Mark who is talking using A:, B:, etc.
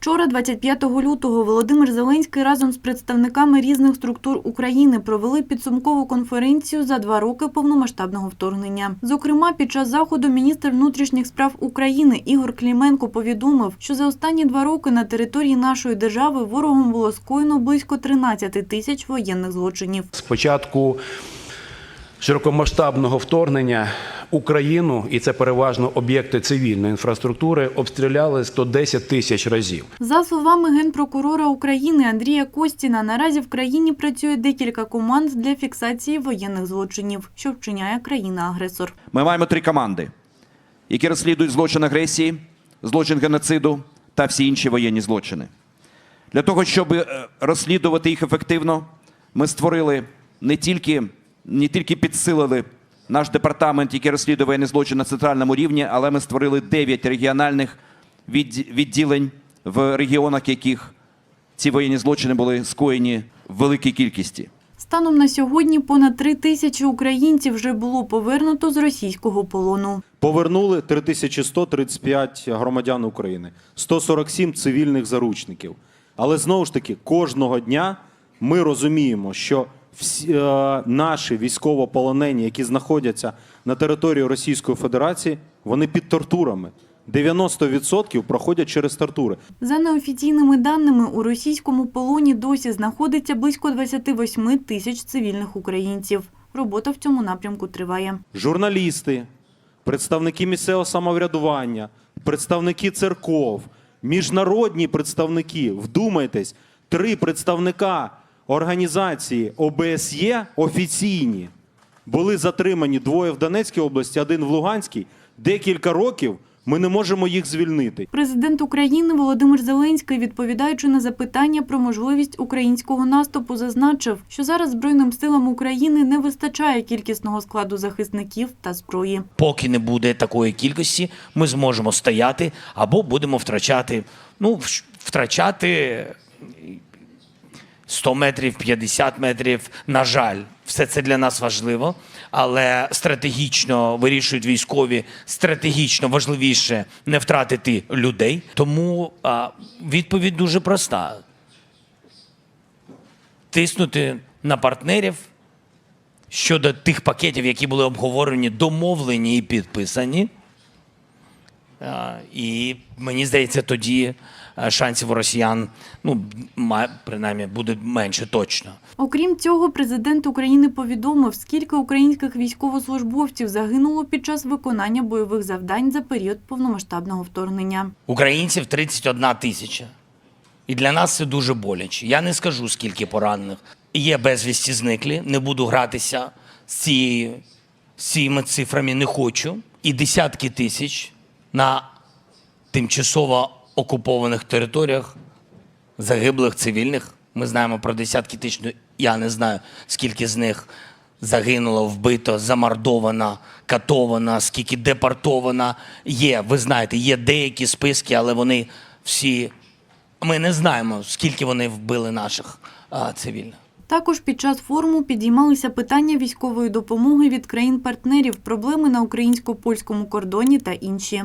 A: Вчора, 25 лютого, Володимир Зеленський разом з представниками різних структур України провели підсумкову конференцію за два роки повномасштабного вторгнення. Зокрема, під час заходу міністр внутрішніх справ України Ігор Кліменко повідомив, що за останні два роки на території нашої держави ворогом було скоєно близько 13 тисяч воєнних злочинів.
B: З початку широкомасштабного вторгнення Україну, і це переважно об'єкти цивільної інфраструктури, обстріляли 110 тисяч разів.
A: За словами генпрокурора України Андрія Костіна, наразі в країні працює декілька команд для фіксації воєнних злочинів, що вчиняє країна-агресор.
C: Ми маємо три команди, які розслідують злочин агресії, злочин геноциду та всі інші воєнні злочини. Для того, щоб е, розслідувати їх ефективно, ми створили не тільки, не тільки підсилили наш департамент, який розслідує воєнні злочини на центральному рівні, але ми створили 9 регіональних відд- відділень в регіонах, яких ці воєнні злочини були скоєні в великій кількості.
A: Станом на сьогодні понад три тисячі українців вже було повернуто з російського полону.
D: Повернули 3135 громадян України, 147 цивільних заручників. Але знову ж таки, кожного дня ми розуміємо, що всі е, наші військовополонені, які знаходяться на території Російської Федерації, вони під тортурами. 90% проходять через тортури.
A: За неофіційними даними, у російському полоні досі знаходиться близько 28 тисяч цивільних українців. Робота в цьому напрямку триває.
D: журналісти, представники місцевого самоврядування, представники церков, міжнародні представники. Вдумайтесь, три представника організації ОБСЄ офіційні були затримані двоє в Донецькій області, один в Луганській. Декілька років ми не можемо їх звільнити.
A: Президент України Володимир Зеленський, відповідаючи на запитання про можливість українського наступу, зазначив, що зараз Збройним силам України не вистачає кількісного складу захисників та зброї.
E: Поки не буде такої кількості, ми зможемо стояти або будемо втрачати. Ну, втрачати 100 метрів, 50 метрів. На жаль, все це для нас важливо, але стратегічно вирішують військові, стратегічно важливіше не втратити людей. Тому а, відповідь дуже проста: тиснути на партнерів щодо тих пакетів, які були обговорені, домовлені і підписані. А, І мені здається, тоді е, шансів у росіян, ну, принаймні, буде менше точно.
A: Окрім цього, президент України повідомив, скільки українських військовослужбовців загинуло під час виконання бойових завдань за період повномасштабного вторгнення.
E: Українців 31 тисяча. І для нас це дуже боляче. Я не скажу, скільки поранених. Є безвісті зниклі, не буду гратися з, цією, з цими цифрами, не хочу. І десятки тисяч на тимчасово окупованих територіях загиблих цивільних. Ми знаємо про десятки тисяч. ну, Я не знаю, скільки з них загинуло, вбито, замордовано, катовано, скільки депортовано. Є, ви знаєте, є деякі списки, але вони всі. Ми не знаємо, скільки вони вбили наших а, цивільних.
A: Також під час форуму підіймалися питання військової допомоги від країн-партнерів, проблеми на українсько-польському кордоні та інші.